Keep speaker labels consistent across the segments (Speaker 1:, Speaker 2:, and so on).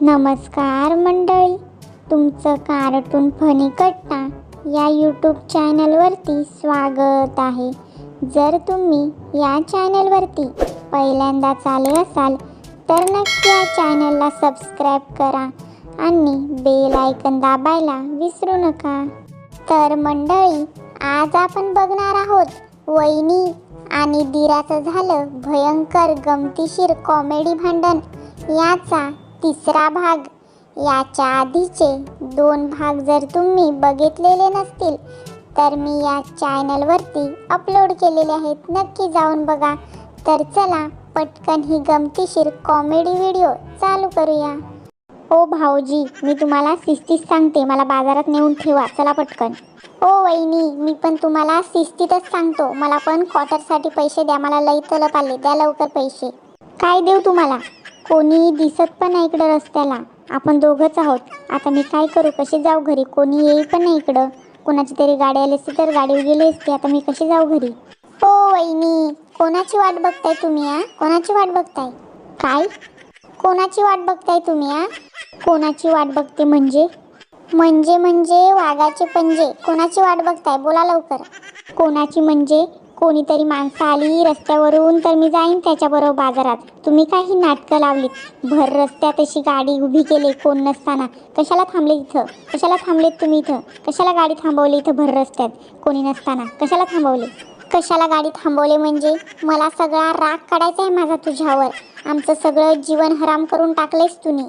Speaker 1: नमस्कार मंडळी तुमचं कार्टून फनी कट्टा या यूट्यूब चॅनलवरती स्वागत आहे. जर तुम्ही या चॅनलवरती पहिल्यांदाच आले असाल तर नक्की या चॅनलला सबस्क्राईब करा आणि बेल आयकन दाबायला विसरू नका. तर मंडळी आज आपण बघणार आहोत वहिनी आणि दिराचं झालं भयंकर गमतीशीर कॉमेडी भांडण. याचा तिसरा भाग. याच्या आधीचे दोन भाग जर तुम्ही बघितलेले नसतील तर मी या चॅनलवरती अपलोड केलेले आहेत. नक्की जाऊन बघा. तर चला पटकन ही गमतीशीर कॉमेडी व्हिडिओ चालू करूया. ओ भाऊजी मी तुम्हाला शिस्तीत सांगते. मला बाजारात नेऊन ठेवा. चला पटकन. ओ वहिनी मी पण तुम्हाला शिस्तीतच सांगतो. मला पण क्वार्टरसाठी पैसे द्या. मला लई तलप आले. द्या लवकर पैसे. काय देऊ तुम्हाला? कोणी दिसत पण नाही इकडं रस्त्याला. आपण दोघंच आहोत. आता मी काय करू? कशी जाऊ घरी? कोणी येई पण नाही इकडं. कोणाची तरी गाडी आली असती तर गाडी गेली असती. आता मी कशी जाऊ घरी? हो वहिनी. कोणाची वाट बघताय तुम्ही आ कोणाची वाट बघताय? काय? कोणाची वाट बघताय तुम्ही आ कोणाची वाट बघते म्हणजे? म्हणजे म्हणजे वाघाचे पंजे. कोणाची वाट बघताय? बोला लवकर. कोणाची म्हणजे? कोणीतरी माणसं आली रस्त्यावरून तर मी जाईन त्याच्याबरोबर बाजारात. तुम्ही काही नाटकं लावलीत. भर रस्त्यात अशी गाडी उभी केली कोण नसताना. कशाला थांबले इथं? कशाला थांबलेत तुम्ही इथं? कशाला गाडी थांबवली इथं भर रस्त्यात? कोणी नसताना. कशाला थांबवले? कशाला गाडी थांबवले म्हणजे? मला सगळा राग काढायचा आहे माझा तुझ्यावर. आमचं सगळं जीवन हराम करून टाकलेस तुम्ही.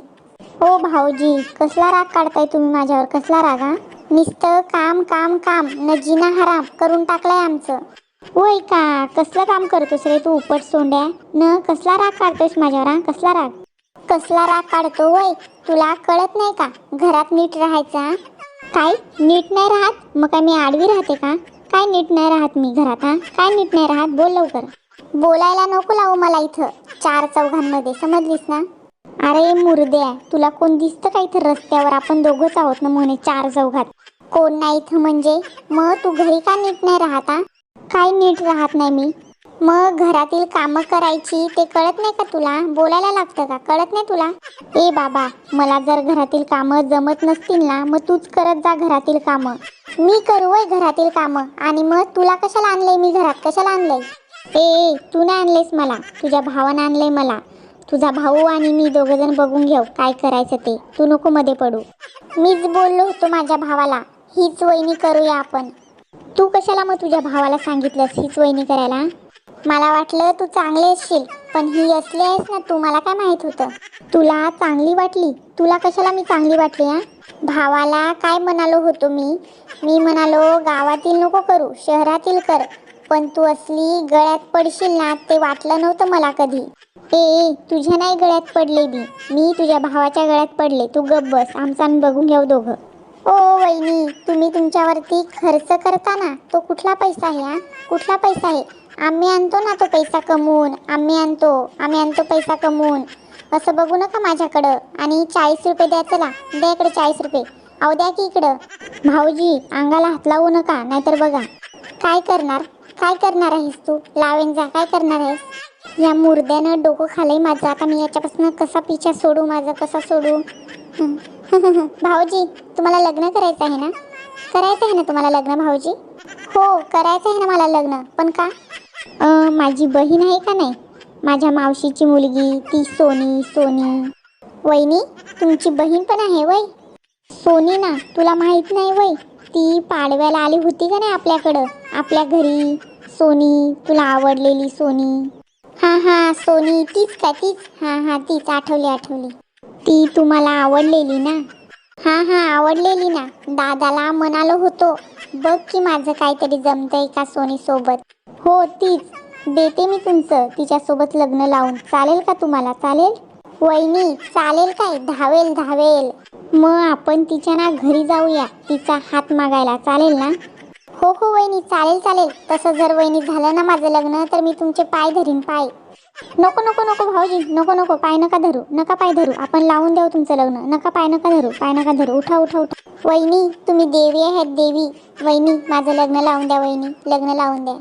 Speaker 1: हो भाऊजी कसला राग काढताय तुम्ही माझ्यावर? कसला राग हा? नुसतं काम काम काम. नजीना हराम करून टाकलाय आमचं. होय का? कसलं काम करतोस रे तू उपट सोंड्या? न कसला राग काढतोस माझ्यावर हा? कसला राग? कसला राग काढतो होय? तुला कळत नाही का? घरात नीट राहायचा काय? नीट नाही राहत? मग काय मी आडवी राहते का? काय नीट नाही राहत मी घरात हा? काय नीट नाही राहत? बोल लवकर. बोलायला नको लावू मला इथं. चार चौघांमध्ये समजलीस ना? अरे मुर्द्या तुला कोण दिसतं का इथं रस्त्यावर? आपण दोघंच आहोत ना म्हणे चार चौघात. कोण नाही इथं म्हणजे? मग तू घरी का नीट नाही राहत काही काय नीट राहत नाही मी. मग घरातील कामं करायची ते कळत नाही का तुला? बोलायला लागतं का? कळत नाही तुला? ए बाबा मला जर घरातील कामं जमत नसतील ना मग तूच करत जा घरातील कामं. मी करू वय घरातील कामं. आणि मग तुला कशाला आणलंय मी घरात? कशाला आणलंय? ए ए, तू नाही आणलेस मला. तुझ्या भावानं आणलंय मला. तुझा भाऊ आणि मी दोघं जण बघून घेऊ काय करायचं ते. तू नको मध्ये पडू. मीच बोललो होतो माझ्या भावाला. हीच वहिनी करूया आपण. तू कशाला मग तुझ्या भावाला सांगितलंस हीच वहिनी करायला? मला वाटलं तू चांगले असशील पण ही असली आहेस ना तू मला काय माहीत होतं? तुला चांगली वाटली? तुला कशाला मी चांगली वाटली हा? भावाला काय म्हणालो होतो मी? मी म्हणालो गावातील नको करू शहरातील कर. पण तू असली गळ्यात पडशील ना ते वाटलं नव्हतं मला कधी. ए तुझ्या नाही गळ्यात पडले मी मी तुझ्या भावाच्या गळ्यात पडले. तू गप्प बस आमचा आम्ही बघून घेऊ दोघं. ओ वहिनी तुम्ही तुमच्यावरती खर्च करता ना तो कुठला पैसा आहे हा? कुठला पैसा आहे? आम्ही आणतो ना तो पैसा कमवून आम्ही आणतो आम्ही आणतो पैसा कमवून. असं बघू नका माझ्याकडं. आणि चाळीस रुपये द्या चला द्या इकडे चाळीस रुपये. अहो द्या की इकडं. भाऊजी अंगाला हात लावू नका नाहीतर बघा. काय करणार? काय करणार आहेस तू? लावेन जा. काय करणार आहेस? या मुर्द्यानं डोकं खालंय माझं. आता मी याच्यापासून कसा पिछा सोडू माझा कसा सोडू? हं. भाऊजी तुम्हाला लग्न करायचं आहे ना? करायचं आहे ना तुम्हाला लग्न भाऊजी? हो करायचं आहे ना मला लग्न पण का? अं, माझी बहीण आहे का नाही? माझ्या मावशीची मुलगी ती सोनी सोनी. वहिनी तुमची बहीण पण आहे वय? सोनी ना तुला माहीत नाही वय? ती पाडव्याला आली होती का नाही आपल्याकडं? आपल्या घरी. सोनी तुला आवडलेली सोनी. हां हां सोनी तीच का तीच? हां हां तीच आठवली आठवली. ती तुम्हाला आवडलेली ना? हा हा आवडलेली ना. दादाला म्हणालो होतो बघ की माझं काहीतरी जमतंय का सोनी सोबत हो तीच. देते मी तुमचं. तिच्यासोबत लग्न लावून. चालेल का तुम्हाला? चालेल? वहिनी चालेल काय? धावेल धावेल. मग आपण तिच्या ना घरी जाऊया. तिचा हात मागायला. चालेल ना? हो हो वहिनी चालेल चालेल. तसं जर वहिनी झालं ना माझं लग्न तर मी तुमचे पाय धरीन पाय. नको नको नको भाऊजी नको नको पाय नका धरू नका पाय धरू. आपण लावून देऊ तुमचं लग्न. नका पाय नका धरू पाय नका धरू. उठा उठा उठा. वहिनी तुम्ही देवी आहेत देवी. वहिनी माझं लग्न लावून द्या वहिनी. लग्न लावून द्या.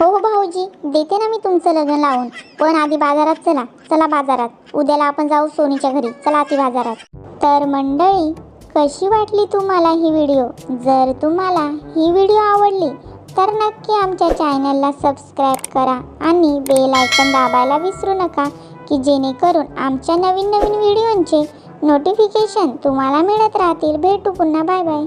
Speaker 1: हो हो भाऊजी देते ना मी तुमचं लग्न लावून. पण आधी बाजारात चला. चला बाजारात. उद्याला आपण जाऊ सोनीच्या घरी. चला आधी बाजारात. तर मंडळी कशी वाटली तुम्हाला ही व्हिडिओ जर तुम्हाला ही व्हिडिओ आवडली तर नक्की आमच्या चॅनलला सबस्क्राईब करा आणि बेल आयकन दाबायला विसरू नका की जेणेकरून आमच्या नवीन नवीन व्हिडिओंचे नोटिफिकेशन तुम्हाला मिळत राहतील. भेटू पुन्हा. Bye bye